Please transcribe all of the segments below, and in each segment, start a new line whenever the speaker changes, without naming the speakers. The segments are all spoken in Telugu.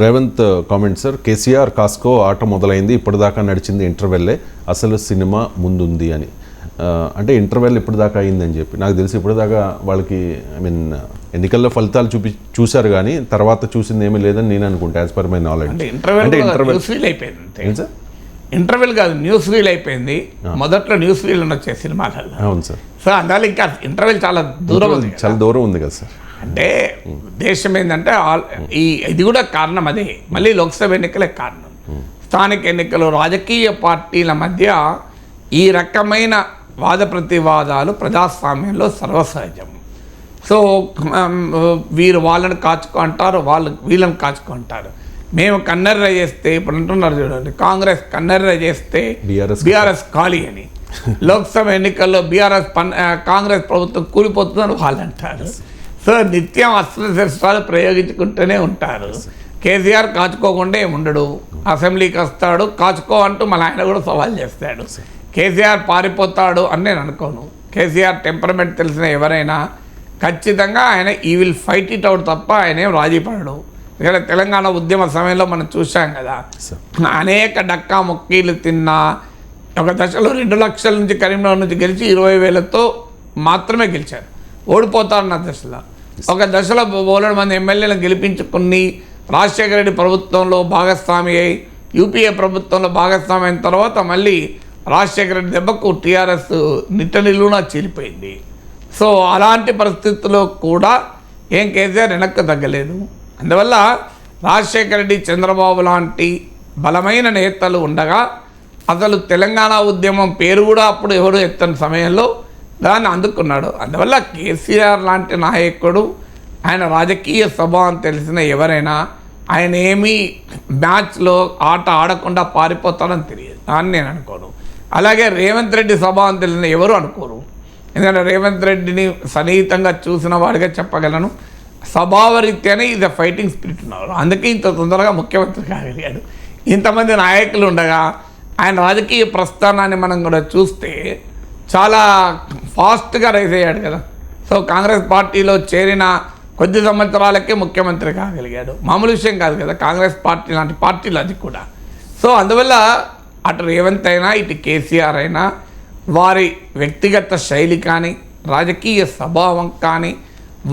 రేవంత్ కామెంట్ సార్ కేసీఆర్ కాస్కో ఆట మొదలైంది. ఇప్పటిదాకా నడిచింది ఇంటర్వెల్లే. అసలు సినిమా ముందుంది అని. అంటే ఇంటర్వెల్ ఇప్పటిదాకా అయిందని చెప్పి. నాకు తెలిసి ఇప్పటిదాకా వాళ్ళకి ఐ మీన్ ఎన్నికల్లో ఫలితాలు చూపి చూశారు కానీ తర్వాత చూసింది ఏమీ లేదని నేను అనుకుంటా యాజ్ పర్ మై నాలెడ్జ్
అంటే ఇంటర్వెల్ రీల్ అయిపోయింది
సార్?
ఇంటర్వెల్ కాదు న్యూస్ రీల్ అయిపోయింది. మొదట్లో న్యూస్ రీల్ అని వచ్చే సినిమాలలో
అవును సార్.
సో అందువల్ల ఇంకా ఇంటర్వెల్ చాలా దూరం ఉంది.
చాలా దూరం ఉంది కదా సార్.
అంటే ఉద్దేశం ఏంటంటే ఆల్- ఈ ఇది కూడా కారణం అదే. మళ్ళీ లోక్సభ ఎన్నికలే కారణం. స్థానిక ఎన్నికలు రాజకీయ పార్టీల మధ్య ఈ రకమైన వాద ప్రతివాదాలు ప్రజాస్వామ్యంలో సర్వసహజం. సో వీరు వాళ్ళని కాచుకో అంటారు వాళ్ళు వీళ్ళని కాచుకో అంటారు. మేము కన్నెర్ర చేస్తే ఇప్పుడు అంటున్నారు చూడండి కాంగ్రెస్ కన్నెర్ర చేస్తే బీఆర్ఎస్ ఖాళీ అని. లోక్సభ ఎన్నికల్లో బీఆర్ఎస్ కాంగ్రెస్ ప్రభుత్వం కూలిపోతుందని వాళ్ళు అంటారు. సో నిత్యం అస్త్రశస్త్రాలు ప్రయోగించుకుంటూనే ఉంటారు. కేసీఆర్ కాచుకోకుండా ఏమి ఉండడు. అసెంబ్లీకి వస్తాడు కాచుకో అంటూ మళ్ళీ ఆయన కూడా సవాల్ చేస్తాడు. కేసీఆర్ పారిపోతాడు అని నేను అనుకోను. కేసీఆర్ టెంపర్మెంట్ తెలిసిన ఎవరైనా ఖచ్చితంగా ఆయన ఈ విల్ ఫైట్ ఇట్ అవుట్ తప్ప ఆయన ఏం రాజీ పడడు. ఇక్కడ తెలంగాణ ఉద్యమ సమయంలో మనం చూసాం కదా అనేక డక్కా మొక్కీలు తిన్నా ఒక దశలో రెండు లక్షల నుంచి కరీంనగర్ నుంచి గెలిచి ఇరవై వేలతో మాత్రమే గెలిచారు. ఓడిపోతారన్న దశలో. ఒక దశలో బోలెడు మంది ఎమ్మెల్యేలను గెలిపించుకుని రాజశేఖర రెడ్డి ప్రభుత్వంలో భాగస్వామి అయి యూపీఏ ప్రభుత్వంలో భాగస్వామి అయిన తర్వాత మళ్ళీ రాజశేఖర రెడ్డి దెబ్బకు టీఆర్ఎస్ నిట్ట నిలువునా చీలిపోయింది. సో అలాంటి పరిస్థితుల్లో కూడా ఏం కేసీఆర్ వెనక్కి తగ్గలేదు. అందువల్ల రాజశేఖర రెడ్డి చంద్రబాబు లాంటి బలమైన నేతలు ఉండగా అసలు తెలంగాణ ఉద్యమం పేరు కూడా అప్పుడు ఎవరు ఎత్తని సమయంలో దాన్ని అందుకున్నాడు. అందువల్ల కేసీఆర్ లాంటి నాయకుడు ఆయన రాజకీయ స్వభావం తెలిసిన ఎవరైనా ఆయన ఏమీ మ్యాచ్లో ఆట ఆడకుండా పారిపోతాడని తెలియదు. దాన్ని నేను అనుకోను. అలాగే రేవంత్ రెడ్డి స్వభావం తెలిసిన ఎవరు అనుకోరు. ఎందుకంటే రేవంత్ రెడ్డిని సన్నిహితంగా చూసిన వాడిగా చెప్పగలను. స్వభావరీత్యానే ఇది ఫైటింగ్ స్పిరిట్ ఉన్నారు అందుకే ఇంత తొందరగా ముఖ్యమంత్రి కాగలిగాడు. ఇంతమంది నాయకులు ఉండగా ఆయన రాజకీయ ప్రస్థానాన్ని మనం కూడా చూస్తే చాలా ఫాస్ట్గా రైజ్ అయ్యాడు కదా. సో కాంగ్రెస్ పార్టీలో చేరిన కొద్ది సంవత్సరాలకే ముఖ్యమంత్రి కాగలిగాడు. మామూలు విషయం కాదు కదా కాంగ్రెస్ పార్టీ లాంటి పార్టీలు అది కూడా. సో అందువల్ల అటు రేవంత్ అయినా ఇటు కేసీఆర్ అయినా వారి వ్యక్తిగత శైలి కానీ రాజకీయ స్వభావం కానీ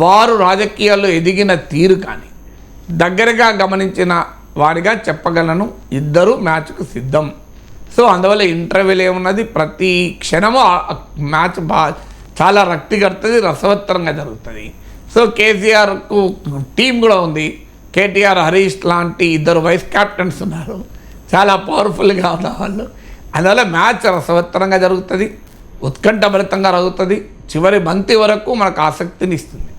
వారు రాజకీయాల్లో ఎదిగిన తీరు కానీ దగ్గరగా గమనించిన వారిగా చెప్పగలను ఇద్దరు మ్యాచ్కు సిద్ధం. సో అందువల్ల ఇంటర్వ్యూలు ఏమున్నది? ప్రతి క్షణము మ్యాచ్ బా చాలా రక్తి కడుతుంది రసవత్తరంగా జరుగుతుంది. సో కేసీఆర్కు టీం కూడా ఉంది. కేటీఆర్ హరీష్ లాంటి ఇద్దరు వైస్ కెప్టెన్స్ ఉన్నారు. చాలా పవర్ఫుల్గా ఉన్న వాళ్ళు. అందువల్ల మ్యాచ్ రసవత్తరంగా జరుగుతుంది ఉత్కంఠభరితంగా జరుగుతుంది. చివరి బంతి వరకు మనకు ఆసక్తిని ఇస్తుంది.